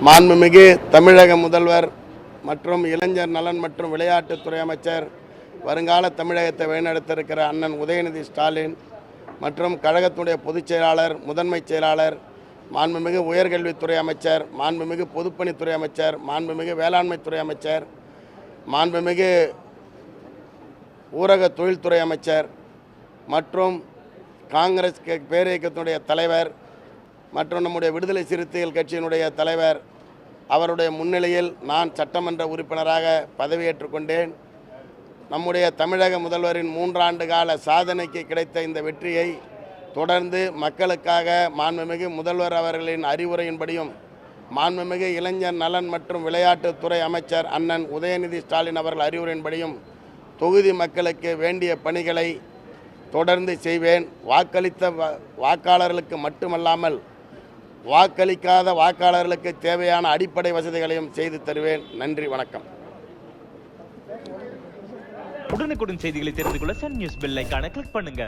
மாண்புமிகு தமிழக முதல்வர் மற்றும் இளைஞர் நலன் மற்றும் விளையாட்டுத்துறை அமைச்சர் வருங்கால தமிழகத்தை வழிநடத்திருக்கிற அண்ணன் உதயநிதி ஸ்டாலின் மற்றும் கழகத்துடைய பொதுச் செயலாளர் முதன்மைச் செயலாளர் மாண்புமிகு உயர்கல்வித்துறை அமைச்சர் மாண்புமிகு பொதுப்பணித்துறை அமைச்சர் மாண்புமிகு வேளாண்மைத்துறை அமைச்சர் மாண்புமிகு ஊரக தொழில்துறை அமைச்சர் மற்றும் காங்கிரஸ் பேரியக்கத்தினுடைய தலைவர் மற்றும் நம்முடைய விடுதலை சிறுத்தைகள் கட்சியினுடைய தலைவர் அவருடைய முன்னிலையில் நான் சட்டமன்ற உறுப்பினராக பதவியேற்றுக் கொண்டேன். நம்முடைய தமிழக முதல்வரின் மூன்றாண்டு கால சாதனைக்கு கிடைத்த இந்த வெற்றியை தொடர்ந்து மக்களுக்காக மாண்புமிகு முதல்வர் அவர்களின் அறிவுரையின்படியும் மாண்புமிகு இளைஞர் நலன் மற்றும் விளையாட்டுத்துறை அமைச்சர் அண்ணன் உதயநிதி ஸ்டாலின் அவர்கள் அறிவுரையின்படியும் தொகுதி மக்களுக்கு வேண்டிய பணிகளை தொடர்ந்து செய்வேன். வாக்களித்த வாக்காளர்களுக்கு மட்டுமல்லாமல் வாக்களிக்காத வாக்காளர்களுக்கு தேவையான அடிப்படை வசதிகளையும் செய்து தருவேன். நன்றி வணக்கம். உடனுக்குடன் செய்திகளை தெரிந்து கொள்ள சன் நியூஸ் பெல் ஐகானை கிளிக் பண்ணுங்க.